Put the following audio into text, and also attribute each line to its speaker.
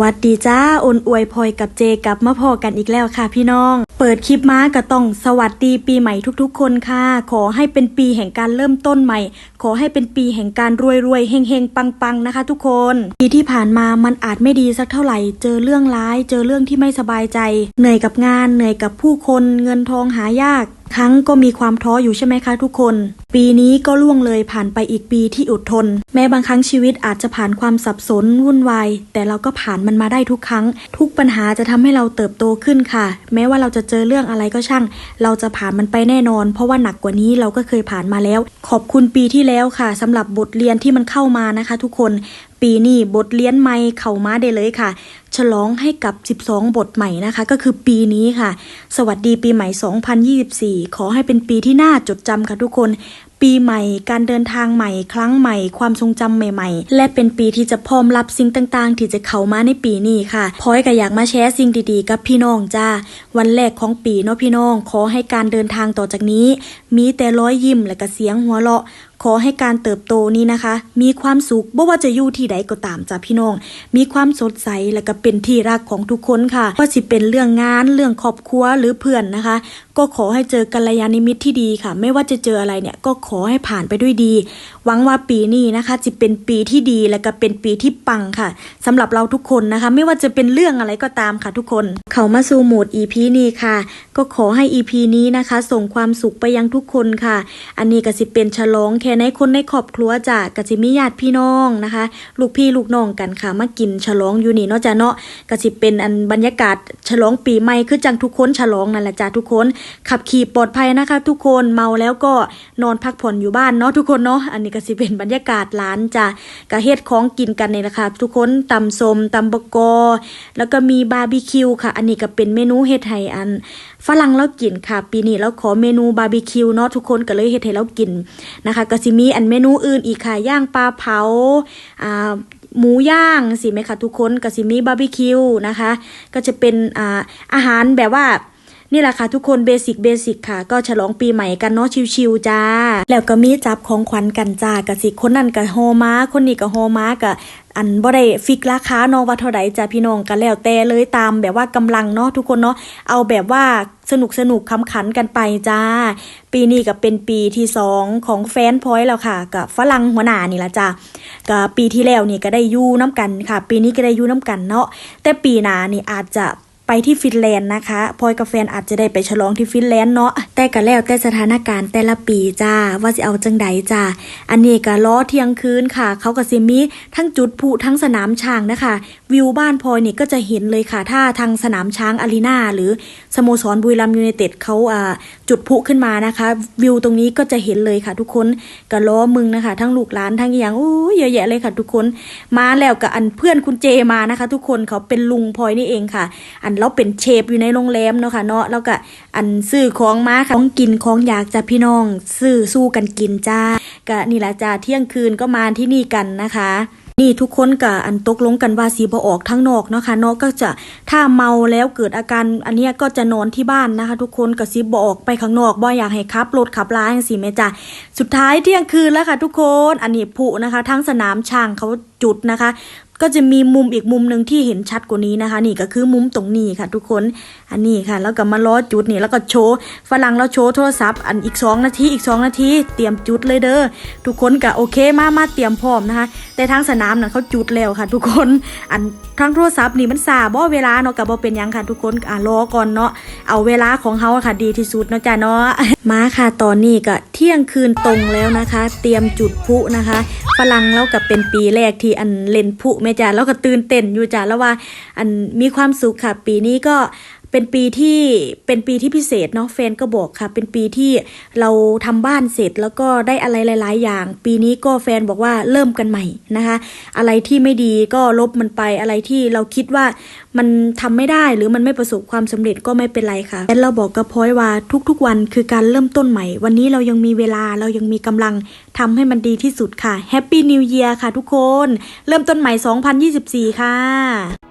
Speaker 1: วัสดีจ้าอนอวยพลอยกับเจกับมาพอกันอีกแล้วค่ะพี่น้อง เปิดคลิปมาก็ต้องสวัสดีปีใหม่ทุกๆ คนค่ะ ขอให้เป็นปีแห่งการเริ่มต้นใหม่ ขอให้เป็นปีแห่งการรวยรวยๆเฮงเฮงปังปังๆนะคะ ทุกคน ปีที่ผ่านมามันอาจไม่ดีสักเท่าไหร่ เจอเรื่องร้าย เจอเรื่องที่ไม่สบายใจ เหนื่อยกับงานเหนื่อยกับผู้คน เงินทองหายาก ครั้งก็มีความท้ออยู่ใช่ไหมคะทุกคน ปีนี้ก็ล่วงเลยผ่านไปอีกปีที่อดทน แม้บางครั้งชีวิตอาจจะผ่านความสับสนวุ่นวาย แต่เราก็ผ่านมันมาได้ทุกครั้ง ทุกปัญหาจะทำให้เราเติบโตขึ้นค่ะ แม้ว่าเราจะเจอเรื่องอะไรก็ช่าง เราจะผ่านมันไปแน่นอน เพราะว่าหนักกว่านี้เราก็เคยผ่านมาแล้ว ขอบคุณปีที่แล้วค่ะสำหรับบทเรียนที่มันเข้ามานะคะ ทุกคนปีนี้บทเรียนใหม่เข้ามาได้เลยค่ะ ฉลองให้กับ 12 บทใหม่นะคะ ก็คือปีนี้ค่ะ สวัสดีปีใหม่ 2024 ขอให้เป็นปีที่น่าจดจำค่ะทุกคน ปีใหม่ การเดินทางใหม่ ครั้งใหม่ ความทรงจำใหม่ ๆ และเป็นปีที่จะพร้อมรับสิ่งต่างๆ ที่จะเข้ามาในปีนี้ค่ะพอยก็อยากมาแชร์สิ่งดีๆ กับพี่น้องจ้า วันแรกของปีเนาะพี่น้อง ขอให้การเดินทางต่อจากนี้ มีแต่รอยยิ้มและก็เสียงหัวเราะ ขอให้การเติบโตนี้นะคะ มีความสุขบ่ว่าจะอยู่ที่ใดก็ตามจ้ะพี่น้อง มีความสดใสและก็เป็นที่รักของทุกคนค่ะว่าสิเป็นเรื่องงานเรื่องครอบครัวหรือเพื่อนนะคะ ก็ขอให้เจอกัลยาณมิตรที่ดีค่ะ ไม่ว่าจะเจออะไรเนี่ยก็ขอให้ผ่านไปด้วยดี หวังว่าปีนี้นะคะจะเป็นปีที่ดีและก็เป็นปีที่ปังค่ะสำหรับเราทุกคนนะคะ ไม่ว่าจะเป็นเรื่องอะไรก็ตามค่ะทุกคน เขามาสู่โหมด EP นี้ค่ะ ก็ขอให้ EP นี้นะคะ ส่งความสุขไปยังทุกคนค่ะ อันนี้ก็สิเป็นฉลองแค่ในคนในครอบครัวจ้ะก็สิมีญาติพี่น้องนะคะ ลูกพี่ลูกน้องกันค่ะ มากินฉลองอยู่นี่เนาะจ้ะเนาะก็สิเป็นอันบรรยากาศฉลองปีใหม่คือจังทุกคนฉลองนั่นแหละจ้ะทุกคนขับขี่ปลอดภัยนะคะ ทุกคนเมาแล้วก็นอนพักผ่อนอยู่บ้านเนาะทุกคนเนาะอันนี้ก็สิเป็นบรรยากาศร้านจะก็เฮ็ดของกินกันนี่แหละคะทุกคนตำสมตำบกอ แล้วก็มีบาร์บีคิวค่ะ อันนี้ก็เป็นเมนูเฮ็ดให้อันฝรั่งเรากินค่ะ ปีนี้เราขอเมนูบาร์บีคิวเนาะทุกคนก็เลยเฮ็ดให้เรากินนะคะก็สิมีอันเมนูอื่นอีกค่ะย่างปลาเผาอ่าหมูย่างสิไหมคะทุกคนก็สิมีบาร์บีคิวนะคะ ก็จะเป็นอ่าอาหารแบบว่า นี่แหละค่ะทุกคนเบสิกเบสิกค่ะ ก็ฉลองปีใหม่กันเนาะชิวๆจ้า แล้วก็มีจับของขวัญกันจ้ากะสิคนนั้นก็โฮมาคนนี้ก็โฮมากะอันบ่ได้ฟิกราคาเนาะว่าเท่าใดจ้าพี่น้องก็แล้วแต่เลยตามแบบว่ากำลังเนาะทุกคนเนาะเอาแบบว่าสนุกสนุกคำขันกันไปจ้า ปีนี้ก็เป็นปีที่สองของแฟนพอยต์แล้วค่ะ กับฝรั่งหัวหน้านี่ละจ้าก็ปีที่แล้วนี่ก็ได้ยู่น้ำกันค่ะ ปีนี้ก็ได้ยู่น้ำกันเนาะแต่ปีหน้านี่อาจจะ ไปที่ฟินแลนด์นะคะพลอยกับแฟนอาจจะได้ไปฉลองที่ฟินแลนด์เนาะแต่ก็แล้วแต่สถานการณ์แต่ละปีจ้าว่าสิเอาจังใดจ้าอันนี้ก็ล้อเที่ยงคืนค่ะ เขาก็สิมีทั้งจุดพลุทั้งสนามช้างนะคะ วิวบ้านพลอยนี่ก็จะเห็นเลยค่ะ ถ้าทางสนามช้างอารีนาหรือสโมสรบุรีรัมยูไนเต็ดเขาจุดพลุขึ้นมานะคะ วิวตรงนี้ก็จะเห็นเลยค่ะ ทุกคนก็ล้อมึงนะคะ ทั้งลูกหลานทั้งอย่างโอ้ยเยอะแยะเลยค่ะทุกคน มาแล้วกับอันเพื่อนคุณเจมานะคะ ทุกคนเขาเป็นลุงพลอยนี่เองค่ะ อันเราเป็นเชฟอยู่ในโรงแรมเนาะค่ะเนาะแล้วก็อันซื้อของมาค่ะของกินของอยากจะพี่น้องซื้อสู้กันกินจ้าก็นี่แหละจ้าเที่ยงคืนก็มาที่นี่กันนะคะนี่ทุกคนกับอันตกลงกันว่าสีบออกทั้งนอกเนาะค่ะเนาะก็จะถ้าเมาแล้วเกิดอาการอันเนี้ยก็จะนอนที่บ้านนะคะ ทุกคนกับสีบออกไปข้างนอกบ่อยากให้ขับรถขับลาอย่างสีแม่จ้ะสุดท้ายเที่ยงคืนแล้วค่ะ ทุกคนอันนี้ผุนะคะ ทั้งสนามช้างเขาจุดนะคะ ก็จะมีมุมอีกมุมหนึ่งที่เห็นชัดกว่านี้นะคะ นี่ก็คือมุมตรงนี้ค่ะ ทุกคนอันนี้ค่ะ แล้วก็มาล้อจุดนี่แล้วก็โชว์ฝรั่งแล้วโชว์โทรศัพท์อันอีก 2 นาทีอีก 2 นาทีเตรียมจุดเลยเด้อทุกคนก็โอเคมามาเตรียมพร้อมนะคะ แต่ทางสนามน่ะเขาจุดแล้วค่ะ ทุกคนอันทางโทรศัพท์นี่มันซาบ่เวลาเนาะก็บ่เป็นยังค่ะ ทุกคนอะรอก่อนเนาะเอาเวลาของเฮาค่ะดีที่สุดเนาะจ้ะเนาะมาค่ะตอนนี้ก็เที่ยงคืนตรงแล้วนะคะ เตรียมจุดพุนะคะฝรั่งแล้วก็เป็นปีแรกที่อันเล่นพลุแม่จ้ะแล้วก็ตื่นเต้นอยู่จ้ะแล้วว่า อันมีความสุขค่ะ ปีนี้ก็ เป็นปีที่เป็นปีที่พิเศษเนาะแฟนก็บอกค่ะ เป็นปีที่เราทำบ้านเสร็จแล้วก็ได้อะไรหลาย ๆ อย่าง ปีนี้ก็แฟนบอกว่าเริ่มกันใหม่นะคะ อะไรที่ไม่ดีก็ลบมันไปอะไรที่เราคิดว่ามันทำไม่ได้หรือมันไม่ประสบความสำเร็จก็ไม่เป็นไรค่ะแต่เราบอกกับพอยว่าทุก ๆ วันคือการเริ่มต้นใหม่ วันนี้เรายังมีเวลาเรายังมีกำลังทำให้มันดีที่สุดค่ะแฮปปี้นิวเยียร์ค่ะทุกคน เริ่มต้นใหม่ 2024 ค่ะ